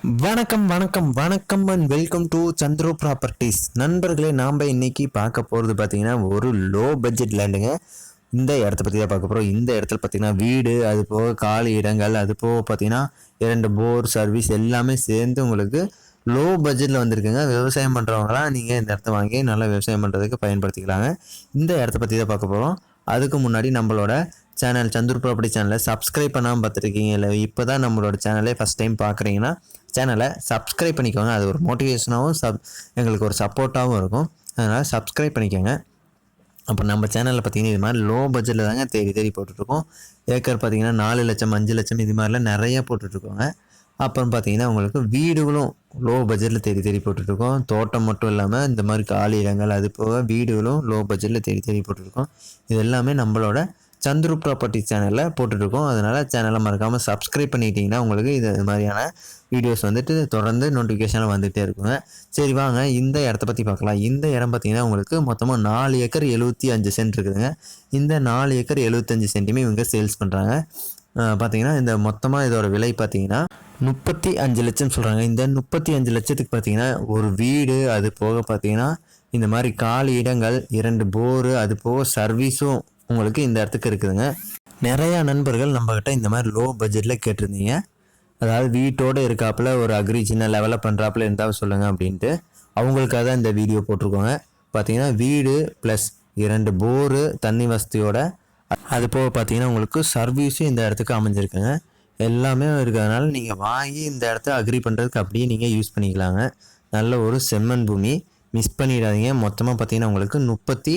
வணக்கம் வணக்கம் வணக்கம் and welcome to Chandru properties நண்பர்களே நாம் இன்னைக்கு பார்க்க போகிறது பார்த்தீங்கன்னா ஒரு லோ பட்ஜெட் லேண்டுங்க இந்த இடத்த பற்றி தான் பார்க்க போகிறோம் இந்த இடத்துல பார்த்தீங்கன்னா வீடு அது போக காலி இடங்கள் அது போக பார்த்தீங்கன்னா இரண்டு போர் சர்வீஸ் எல்லாமே சேர்ந்து உங்களுக்கு லோ பட்ஜெட்டில் வந்திருக்குங்க. விவசாயம் பண்ணுறவங்களாம் நீங்கள் இந்த இடத்த வாங்கி நல்லா விவசாயம் பண்ணுறதுக்கு பயன்படுத்திக்கலாங்க. இந்த இடத்த பற்றி தான் பார்க்க போகிறோம் அதுக்கு முன்னாடி நம்மளோட சேனல் சந்தூர் ப்ராப்பர்ட்டி சேனலை சப்ஸ்கிரைப் பண்ணாமல் பார்த்துருக்கீங்க இல்லை இப்போ தான் நம்மளோட சேனலே ஃபஸ்ட் டைம் பார்க்குறீங்கன்னா சேனலை சப்ஸ்கிரைப் பண்ணிக்கோங்க. அது ஒரு மோட்டிவேஷனாகவும் சப் எங்களுக்கு ஒரு சப்போர்ட்டாகவும் இருக்கும். அதனால் சப்ஸ்கிரைப் பண்ணிக்கோங்க. அப்போ நம்ம சேனலில் பார்த்தீங்கன்னா இது மாதிரி லோ பட்ஜெட்டில் தாங்க தேடி தேடி போட்டுட்ருக்கோம். ஏக்கர் பார்த்தீங்கன்னா நாலு லட்சம் அஞ்சு லட்சம் இது மாதிரிலாம் நிறைய போட்டுட்ருக்கோங்க. அப்புறம் பார்த்தீங்கன்னா உங்களுக்கு வீடுகளும் லோ பட்ஜெட்டில் தேடி தேடி போட்டுட்ருக்கோம். தோட்டம் மட்டும் இல்லாமல் இந்த மாதிரி காலி இடங்கள் அது போக வீடுகளும் லோ பட்ஜெட்டில் தேடி தேடி போட்டுட்ருக்கோம். இது எல்லாமே நம்மளோட சந்துரு ப்ராப்பர்ட்டி சேனலில் போட்டுட்ருக்கோம். அதனால் சேனலை மறக்காமல் சப்ஸ்கிரைப் பண்ணிக்கிட்டிங்கன்னா உங்களுக்கு இது மாதிரியான வீடியோஸ் வந்துட்டு தொடர்ந்து நோட்டிஃபிகேஷனில் வந்துகிட்டே இருக்குங்க. சரி வாங்க. இந்த இடத்த பற்றி பார்க்கலாம் இந்த இடம் பார்த்தீங்கன்னா உங்களுக்கு மொத்தமாக நாலு ஏக்கர் எழுபத்தி அஞ்சு சென்ட் இருக்குதுங்க. இந்த நாலு ஏக்கர் எழுபத்தஞ்சு சென்ட்டுமே இவங்க சேல்ஸ் பண்ணுறாங்க பார்த்தீங்கன்னா இந்த மொத்தமாக இதோட விலை பார்த்தீங்கன்னா முப்பத்தி அஞ்சு லட்சம் சொல்கிறாங்க இந்த முப்பத்தி அஞ்சு லட்சத்துக்கு பார்த்தீங்கன்னா ஒரு வீடு அது போக பார்த்தீங்கன்னா இந்த மாதிரி காலி இடங்கள் இரண்டு போரு அது போக சர்வீஸும் உங்களுக்கு இந்த இடத்துக்கு இருக்குதுங்க. நிறையா நண்பர்கள் நம்மக்கிட்ட இந்த மாதிரி லோ பட்ஜெட்டில் கேட்டிருந்தீங்க. அதாவது வீட்டோடு இருக்காப்புல ஒரு அக்ரி சின்ன லெவலில் பண்ணுறாப்புல இருந்தால் சொல்லுங்கள் அப்படின்ட்டு. அவங்களுக்காக தான் இந்த வீடியோ போட்டிருக்கோங்க. பார்த்தீங்கன்னா வீடு ப்ளஸ் இரண்டு போரு தண்ணி வசதியோட அது போக பார்த்தீங்கன்னா உங்களுக்கு சர்வீஸும் இந்த இடத்துக்கு அமைஞ்சிருக்குங்க. எல்லாமே இருக்கிறதுனால நீங்கள் வாங்கி இந்த இடத்த அக்ரி பண்ணுறதுக்கு அப்படியே நீங்கள் யூஸ் பண்ணிக்கலாங்க. நல்ல ஒரு செம்மண் பூமி. மிஸ் பண்ணிடாதீங்க. மொத்தமாக பார்த்தீங்கன்னா உங்களுக்கு முப்பத்தி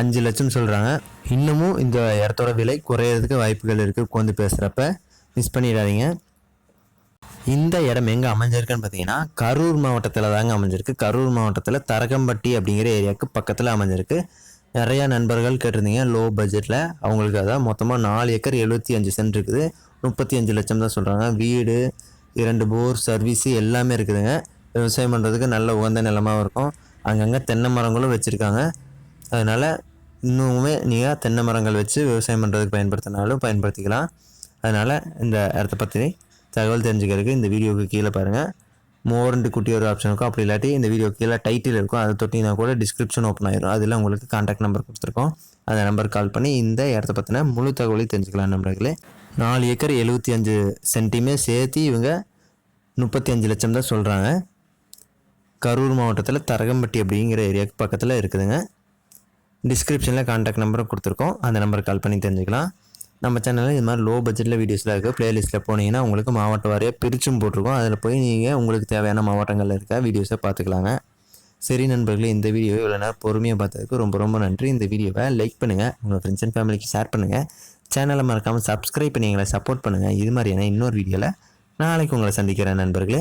அஞ்சு லட்சம் சொல்கிறாங்க இன்னமும் இந்த இடத்தோட விலை குறையிறதுக்கு வாய்ப்புகள் இருக்குது உட்காந்து பேசுகிறப்ப மிஸ் பண்ணிடாதீங்க. இந்த இடம் எங்கே அமைஞ்சிருக்குன்னு பார்த்தீங்கன்னா கரூர் மாவட்டத்தில் தாங்க அமைஞ்சிருக்கு. கரூர் மாவட்டத்தில் தரகம்பட்டி அப்படிங்கிற ஏரியாவுக்கு பக்கத்தில் அமைஞ்சிருக்கு. நிறையா நண்பர்கள் கேட்டிருந்தீங்க லோ பட்ஜெட்டில் அவங்களுக்கு அதான் மொத்தமாக நாலு ஏக்கர் எழுபத்தி அஞ்சு சென்ட் இருக்குது. முப்பத்தி அஞ்சு லட்சம் தான் சொல்கிறாங்க வீடு இரண்டு போர் சர்வீஸு எல்லாமே இருக்குதுங்க. விவசாயம் பண்ணுறதுக்கு நல்ல உகந்த நிலமாகவும் இருக்கும். அங்கங்கே தென்னை மரங்களும் வச்சுருக்காங்க. அதனால் இன்னுமே நீங்கள் தென்னை மரங்கள் வச்சு விவசாயம் பண்ணுறதுக்கு பயன்படுத்தினாலும் பயன்படுத்திக்கலாம். அதனால் இந்த இடத்த பற்றி தகவல் தெரிஞ்சுக்கிறதுக்கு இந்த வீடியோவுக்கு கீழே பாருங்கள் மோரண்டு குட்டி ஒரு ஆப்ஷன் இருக்கும். அப்படி இல்லாட்டி இந்த வீடியோ கீழே டைட்டில் இருக்கும். அதை தொட்டினா கூட டிஸ்கிரிப்ஷன் ஓப்பன் ஆயிரும். அதில் உங்களுக்கு கான்டாக்ட் நம்பர் கொடுத்துருக்கோம். அந்த நம்பர் கால் பண்ணி இந்த இடத்த பற்றின முழு தகவலையும் தெரிஞ்சுக்கலாம் நம்பர்களே நாலு ஏக்கர் எழுபத்தி அஞ்சு சென்டிமே சேர்த்து இவங்க முப்பத்தி அஞ்சு லட்சம் தான் சொல்கிறாங்க கரூர் மாவட்டத்தில் தரகம்பட்டி அப்படிங்கிற ஏரியாவுக்கு பக்கத்தில் இருக்குதுங்க. டிஸ்கிரிப்ஷனில் கான்டாக்ட் நம்பரும் கொடுத்துருக்கோம். அந்த நம்பருக்கு கால் பண்ணி தெரிஞ்சுக்கலாம். நம்ம சேனலில் இது மாதிரி லோ பட்ஜெட்டில் வீடியோஸ்லாம் இருக்குது ப்ளேலிஸ்ட்டில் போனீங்கன்னா உங்களுக்கு மாவட்ட வாரியாக பிரிச்சும் போட்டிருக்கோம். அதில் போய் நீங்கள் உங்களுக்கு தேவையான மாவட்டங்களில் இருக்க வீடியோஸை பார்த்துக்கலாங்க. சரி நண்பர்களே இந்த வீடியோ இவ்வளோ நேரம் பொறுமையாக பார்த்ததுக்கு ரொம்ப ரொம்ப நன்றி. இந்த வீடியோவை லைக் பண்ணுங்கள் உங்கள் ஃப்ரெண்ட்ஸ் அண்ட் ஃபேமிலிக்கு ஷேர் பண்ணுங்கள் சேனலை மறக்காமல் சப்ஸ்கிரைப் பண்ணி எங்களை சப்போர்ட் பண்ணுங்கள் இது மாதிரியான இன்னொரு வீடியோவில் நாளைக்கு உங்களை சந்திக்கிறேன் நண்பர்களே.